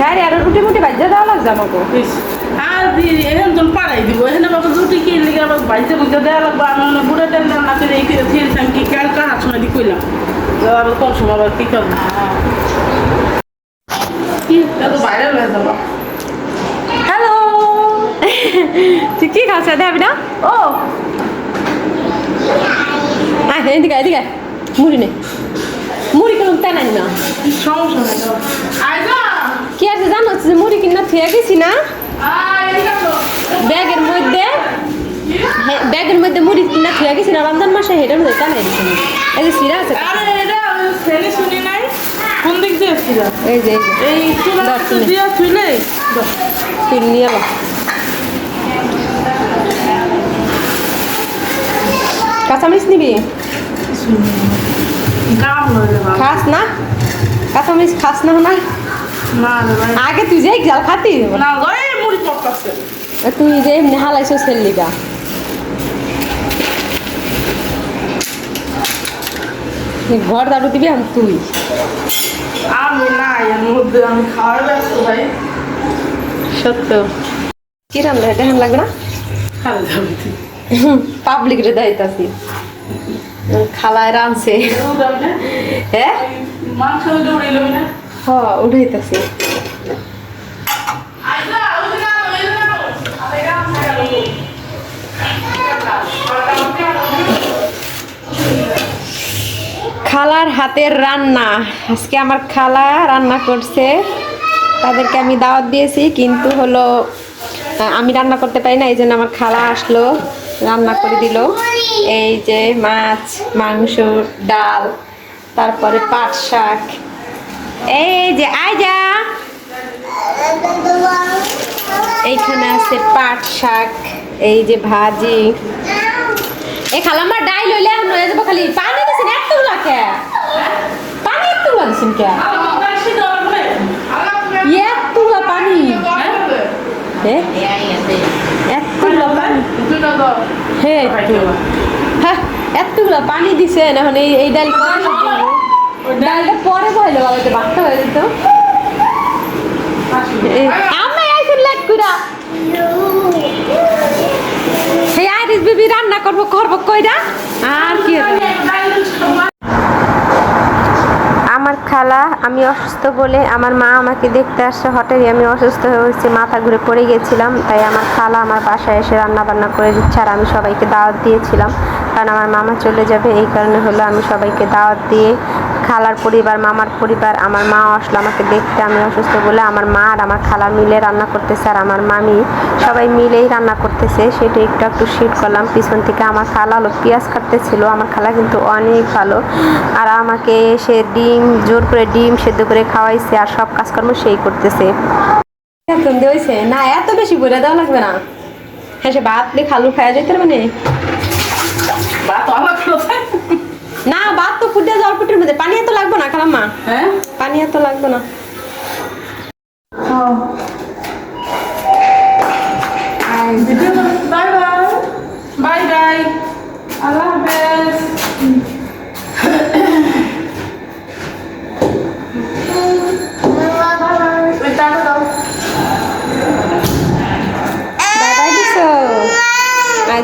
হ্যাঁ আর রুটি মুটি বাজ্যা দিব এখানে বাবা রুটি কি লেগে আবার বাজ্যা বুঝতে দেওয়া লাগবে। এই খেয়েছিলাম কি কাল কার হাত সময় দিয়ে কইলাম। আবার কম সময় আবার কি করব? কি? বাইরে হয়ে যাব। তুই কি খাওয়া দেখাবি না ও আয় এদিকে এদিকে। মুড়ি নে মুড়ি কোনো তেনাই না সমস্যা নেই তো। আয় যা কি আছে জানো যে মুড়ি কিনা থুয়ে গেছি না। ব্যাগের মধ্যে ব্যাগের মধ্যে মুড়ি কিনা থুয়ে গেছি না রমজান মাসে হেটার মধ্যে টানাই দিছি না। এই যে সিরা আছে শুনি নাই কোন দিক দিয়ে এই যে এই তুই নিয়ে এলো কাঁচামরিচ নিবি কাম হয়ে যাবে খাস না? কাঁচামরিচ খাস না না আগে তুই জাল খাতি। তুই যে এমনি হালাইছো সেল্লিগা ঘর দাঁড়ু দিবি আমি তুই। আমি না আমি খাওয়ার ব্যস্ত ভাই। সত্য। কি রান্না দেখেন লাগবে না? খাওয়া পাবলিক রে দাইতাছি। খালায় রানছে হ্যাঁ? উঠাইতাছি খালার হাতের রান্না। আজকে আমার খালা রান্না করছে। তাদেরকে আমি দাওয়াত দিয়েছি কিন্তু হলো আমি রান্না করতে পারি না এই জন্য আমার খালা আসলো। রান্না করে দিল। এই যে মাছ মাংস ডাল তারপরে পাট শাক। এই যে আয়জা। এইখানে আছে পাট শাক এই যে ভাজি। এই খালাম্মা ডাই লইলে এখন হয়ে যাব খালি পানি দিছেন এতগুলা কে পানি এতগুলা দিছেন কে? এতগুলা পানি। হ্যাঁ? হ্যাঁ হ্যাঁ এতগুলা পানি দিছে এখন এই ডাল। ডালটা পরে বইলে বাবাতে বাচ্চা হয়ে যেত বেবি, রান্না করব করব আর কি হবে? আমার খালা আমি অসুস্থ বলে আমার মা আমাকে দেখতে আসছে, হঠাৎই আমি অসুস্থ হয়ে হয়েছি মাথা ঘুরে পড়ে গেছিলাম, তাই আমার খালা আমার বাসায় এসে রান্না বান্না করে দিচ্ছে আর আমি সবাইকে দাওয়াত দিয়েছিলাম। কারণ আমার মামা চলে যাবে, এই কারণে হলো আমি সবাইকে দাওয়াত দিয়ে খালার পরিবার মামার পরিবার আমার মা আসলো আমাকে দেখতে আমি অসুস্থ বলে আমার মা আর আমার খালা মিলে রান্না করতেছে আর আমার মামি সবাই মিলেই রান্না করতেছে। সেটা একটু একটু শিট করলাম পিছন থেকে আমার খালা হলো পেঁয়াজ কাটতেছিল আমার খালা কিন্তু অনেক ভালো। আর আমাকে সে ডিম জোর করে ডিম সেদ্ধ করে খাওয়াইছে আর সব কাজকর্ম সেই করতেছে। না এত বেশি করে দেওয়া লাগবে না। হ্যাঁ সে ভাত দিয়ে খালু খাওয়া যেতে মানে। না ভাত তো ফুটে জল ফুটের মধ্যে। পানি এত লাগবে না খালাম্মা। হ্যাঁ? পানি এত লাগবে না। Bye bye bye bye. আল্লাহ হাফেজ। বাই